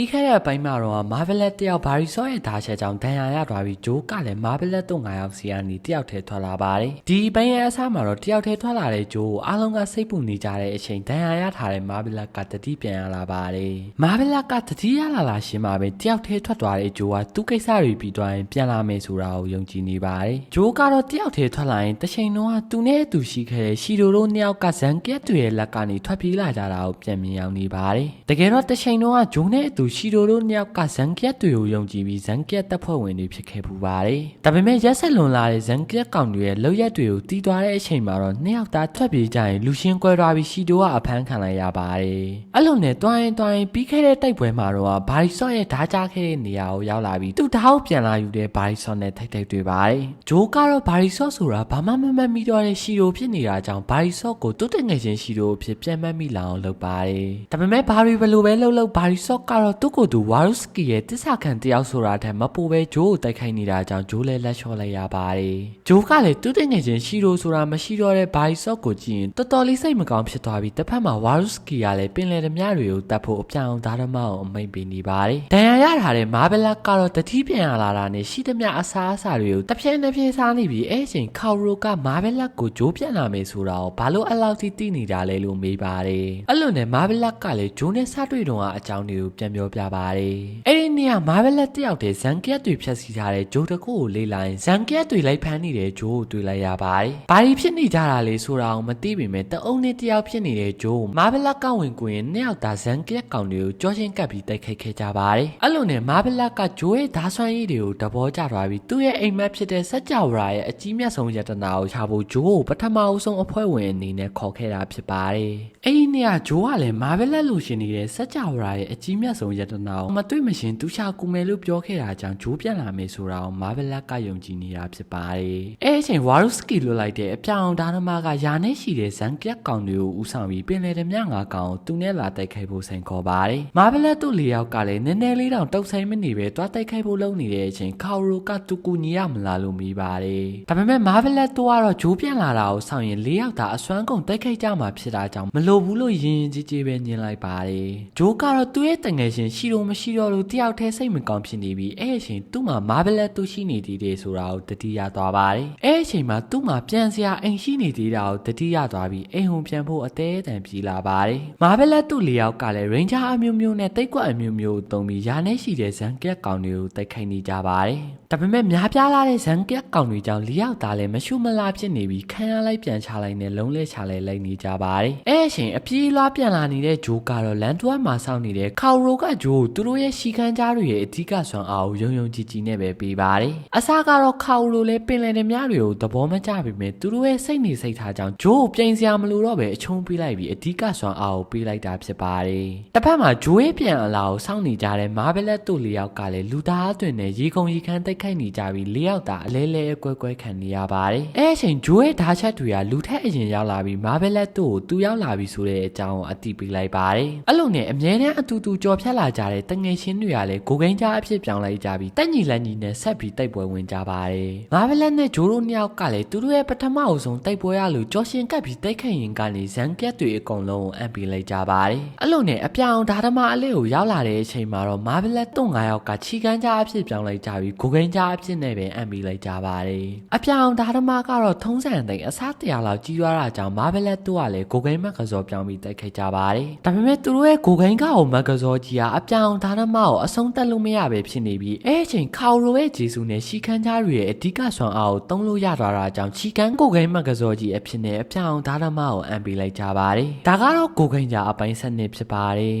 ပြီးခဲ့တဲ့အပိုင်းမှာတော့မာဗလက်တယောက်ဘာရီဆော့ရဲ့ဓာတ်ချက်ကြောင့်ဒဏ်ရာရသွားပြီးဂျိုးကလည်းမာဗလက်တို့9ယောက်စီကနေတယောက်တည်းထွက်လာပါတယ်ဒီပိုင်းရဲ့အစားမှာတော့တယောက်တည်းထွက်လာတဲ့ဂျိုးကိုအားလုံးကစိတ်ပူနေကြတဲ့အချိန်ဒဏ်ရာရထားတဲ့မာဗလက်ကတတိပြန်ရလာပါတယ်မာဗလက်ကတတိရလာလာရှင်းမှာပဲတယောက်တည်းထွက်သွားတဲ့ဂျိုးကသူ့ကိစ္စတွေပြီးသွားရင်ပြန်လာမယ်ဆိုတာကိုယုံကြည်နေပါတယ်ဂျိုးကတော့တယောက်တည်းထွက်လာရင်တစ်ချိန်လုံးကသူနဲ့အတူရှိခဲ့တဲ့ရှီတိုတို့နှစ်ယောက်ကဇန်ကက်တွေရဲ့လက်ကနေထွက်ပြေးလာကြတာကိုပြန်မြင်အောင်နေပါတယ်တကယ်တော့တစ်ချိန်လုံးကဂျိုးနဲ့အတူရှီတိုတို့နှစ်ယောက်ကဇန်ကက်တွေကိုယုံကြည်ပြီးဇန်ကက်တပ်ဖွဲ့ဝင်တွေဖြစ်ခဲ့ပူပါတယ်ဒါပေမဲ့ရက်ဆက်လွန်လာတဲ့ဇန်ကက်ကောင်တွေရဲ့လောက်ရက်တွေကိုတီးသွားတဲ့အချိန်မှာတော့နှစ်ယောက်သားထွက်ပြေးကြရင်လူရှင်းကွဲသွားပြီးရှီတိုကအဖမ်းခံလိုက်ရပါတယ်အဲ့လိုနဲ့တွိုင်းတွိုင်းပြီးခဲ့တဲ့တိုက်ပွဲမှာတော့ဘာရီဆော့ရဲ့ဓားကြခဲ့တဲ့နေရာကိုရောက်လာပြီးသူ့ဓာတ်ကိုပြန်လာယူတဲ့ဘာရီဆော့နဲ့ထိတ်ထိတ်တွေ့ပါတယ်ဂျိုးကတော့ဘာရီဆော့ဆိုတာဘာမှမမှတ်မိတော့တဲ့ရှီတိုဖြစ်နေတာကြောင့်ဘာရီဆော့ကိုတွတ်တငယ်ချင်းရှီတိုအဖြစ်ပြန်မှတ်မိလာအောင်လုပ်ပါတယ်ဒါပေမဲ့ဘာရီဘယ်လိုပဲလုပ်လို့ဘာရီဆော့ကတော့သူ့ကိုယ်သူဝါရုစကီရဲ့တစ္ဆာခံတယောက်ဆိုတာထက်မပိုပဲဂျိုးကိုတိုက်ခိုက်နေတာကြောင့်ဂျိုးလည်းလက်လျှော့လိုက်ရပါတယ်ဂျိုးကလည်းတွတ်တငယ်ချင်းရှီတိုဆိုတာမရှိတော့တဲ့ဘာရီဆော့ကိုကြည့်ရင်တော်တော်လေးစိတ်မကောင်းဖြစ်သွားပြီးတစ်ဖက်မှာဝါရုစကီကလည်းပင်လယ်ဓမြတွေကိုတတ်ဖို့အပြောင်သားဓမ္မကိုအမိန့်ပေးနေပါတယ်ဒဏ်ရာရထားတဲ့မာဘလက်ကတော့တတိပြန်ရလာတာနဲ့ရှိသမျှအစားအစာတွေကိုတစ်ပြင်းတစ်ပြင်းစားနေပြီးအဲ့အချိန်ခေါရိုကမာဘလက်ကိုဂျိုးပြန်လာမယ်ဆိုတာကိုဘာလို့အဲ့လောက်ထိသိနေတာလဲလို့မေးပါတယ်အဲ့လိုနဲ့မာဘလက်ကလည်းဂျိုးနဲ့စတွေ့တော့အကြောင်းတွေကိုပြန်ပြောပြပါတယ်အဲ့ဒီ နေ့ကမာဘလက်တယောက်တည်းဇန်ကက်တွေဖြတ်စီထားတဲ့ဂျိုးတစ်ခုကိုလေးလိုက်ဇန်ကက်တွေလိုက်ဖမ်းနေတဲ့ဂျိုးကိုတွေ့လိုက်ရပါတယ်ဘာတွေဖြစ်နေကြတာလဲဆိုတာကိုမသိပေမဲ့တအုံနဲ့တယောက်ဖြစ်နေတဲ့ဂျိုးကိုမာဘလက်ကဝင်ကိုရင်နှစ်ယောက်သားဇန်ကက်ကောင်တွေကိုကြောချင်းကပ်ပြီးတိုက်ခိုက်ခဲ့ကြပါတယ်အဲ့လိုနဲ့မာဘလက်ကဂျိုးရဲ့ဓာဆွမ်းရည်တွေကိုတဘောကျသွားပြီးသူ့ရဲ့အိမ်မက်ဖြစ်တဲ့စက်ကြဝဠာရဲ့အကြီးမြတ်ဆုံးယတနာကိုချဖို့ဂျိုးကိုပထမအဆုံးအဖွဲ့ဝင်အနေနဲ့ခေါ်ခဲ့တာဖြစ်ပါတယ်အဲ့ဒီနေ့ကဂျိုးကလည်းမာဘလက်လူရှင်နေတဲ့စက်ကြဝဠာရဲ့အကြီးမြတ်ဆုံးယတနာကိုမတွေ့မရှင်သူချကူမယ်လို့ပြောခဲ့တာကြောင့်ဂျိုးပြန်လာမယ်ဆိုတာကိုမာဘလက်ကယုံကြည်နေတာဖြစ်ပါတယ်အဲ့အချိန်ဝါရုစကီလွတ်လိုက်တဲ့အပြောင်ဒါနမကယာနဲ့ရှိတဲ့ဇန်ကက်ကောင်တွေကိုဦးဆောင်ပြီးပင်လယ်ဓမြငါကောင်ကိုသူနဲ့လာတိုက်ခိုက်ဖို့ဆိုင်ခေါ်ပါတယ်မာဘလက်တို့လေးယောက်ကလည်းနည်းနည်းလေးတောင်တုတ်ဆိုင်မနေပဲတွားတိုက်ခိုက်ဖို့လုပ်နေတဲ့အချိန်ခေါရိုကတူကူညီရမလားလို့မေးပါတယ်ဒါပေမဲ့မာဘလက်တို့ကတော့ဂျိုးပြန်လာတာကိုဆောင်ရင်လေးယောက်သာအစွမ်းကုန်တိုက်ခိုက်ကြမှာဖြစ်တာကြောင့်မလိုဘူးလို့ရင်ရင်ကြီးကြီးပဲညင်လိုက်ပါတယ်ဂျိုးကတော့သူ့ရဲ့တငယ်ချင်းရှိတော့မရှိတော့လို့တယောက်တည်းစိတ်မကောင်းဖြစ်နေပြီးအဲ့အချိန်သူ့မှာမာဘလက်တို့ရှိနေသေးတယ်ဆိုတာကိုတတိယသွားပါတယ်အဲ့အချိန်မှာသူ့မှာပြန်စရာအိမ်ရှိနေသေးတာကိုတတိယသွားပြီးအိမ်ဟုန်ပြန်ဖို့အသေးအတန်ပြေးလာပါတယ်မာဘလက်တို့လေးယောက်ကလည်း ranger အမျိုးမျိုးနဲ့တိတ်ကွက်အမျိုးမျိုးကိုတုံးပြီးယာနဲ့ရှိတဲ့ဇန်ကက်ကောင်တွေကိုတိုက်ခိုက်နေကြပါတယ်ဒါပေမဲ့များပြားလာတဲ့ဇန်ကက်ကောင်တွေကြောင့်လေးယောက်သားလည်းမရှုမလားဖြစ်နေပြီးခံရလိုက်ပြန်ချလိုက်နဲ့လုံးလဲချလဲလိုက်နေကြပါတယ်အဲ့အချိန်အပြေးလွှားပြန်လာနေတဲ့ဂျိုးကတော့လန်တွားမှာစောင့်နေတဲ့ခေါရိုကဂျိုးကိုသူတို့ရဲ့ရှီခန်းကြားတွေရဲ့အဓိကဆွမ်းအားကိုယုံယုံကြည်ကြည်နဲ့ပဲပေးပါတယ်အစားကတော့ခေါရိုလည်းပင်လယ်ဓမြတွေကိုသဘောမကျပေမဲ့သူတို့ရဲ့စိတ်နေစိတ်ထားကြောင့်ဂျိုးကိုပြိန်စရာမလိုတော့ပဲအချုံးပေးလိုက်ပြီးအဓိကဆွမ်းအားကိုပေးလိုက်တာဖြစ်ပါတယ်တစ်ဖက်မှာဂျိုးရဲ့ပြန်အလာကိုစောင့်နေကြတဲ့မာဘလက်တို့လေးယောက်ကလည်းလူသားအသွင်နဲ့ရေကုန်ရေခမ်းတိုက်ခိုက်နေကြပြီးလေးယောက်သာအလဲလဲအကွဲကွဲခံနေရပါတယ်အဲ့အချိန်ဂျိုးရဲ့ဓာချက်တွေကလူထက်အရင်ရောက်လာပြီးမာဘလက်တို့ကိုသူရောက်လာပြီဆိုတဲ့အကြောင်းကိုအတိပေးလိုက်ပါတယ်အဲ့လိုနဲ့အမြဲတမ်းအတူတူကြော်ဖြတ်လာကြတဲ့တငယ်ချင်းတွေကလည်းကိုကိန်းကြားအဖြစ်ပြောင်းလိုက်ကြပြီးတက်ညီလက်ညီနဲ့ဆက်ပြီးတိုက်ပွဲဝင်ကြပါတယ်မာဘလက်နဲ့ဂျိုးတို့နှစ်ယောက်ကလည်းသူတို့ရဲ့ပထမအဆုံးတိုက်ပွဲရလို့ကြော်ရှင်ကပ်ပြီးတိုက်ခိုက်ရင်ကနေဇန်ကက်တွေအကုန်လုံးကိုအံ့ပေးလိုက်ကြပါတယ်အဲ့လိုနဲ့အပြောင်ဓာတ်မအလေးကိုရောက်လာတဲ့အချိန်မှာတော့မာဘလက်တုံ၅ယောက်ကခြီကန်းကြားအဖြစ်ပြောင်းလိုက်ကြပြီးကိုကိန်းကြားအဖြစ်နဲ့ပဲအံ့ပေးလိုက်ကြပါတယ်အပြောင်ဓာတ်မကတော့ထုံးစံတိုင်းအစားတရာလောက်ကြီးသွားတာကြောင့်မာဘလက်တို့ကလည်းကိုကိန်းမက်ကစောပြောင်းပြီးတိုက်ခိုက်ကြပါတယ်ဒါပေမဲ့သူတို့ရဲ့ကိုကိန်းကကိုမက်ကစောကြီးကအပြောင်ဓာတ်မကိုအဆုံးတက်လို့မရပဲဖြစ်နေပြီးအဲ့အချိန်ခေါရိုရဲ့ဂျေစုနဲ့ရှီခန်းကြားတွေရဲ့အဓိကဆွမ်းအားကိုတုံးလို့ရသွားတာကြောင့်ချီကန်းကိုကိန်းမက်ကစောကြီးအဖြစ်နဲ့အပြောင်ဓာတ်မကိုအံ့ပေးလိုက်ကြပါတယ်ဒါကတော့ကိုကိန်းကြားအပိုင်းစနစ်ဖြစ်ပါတယ်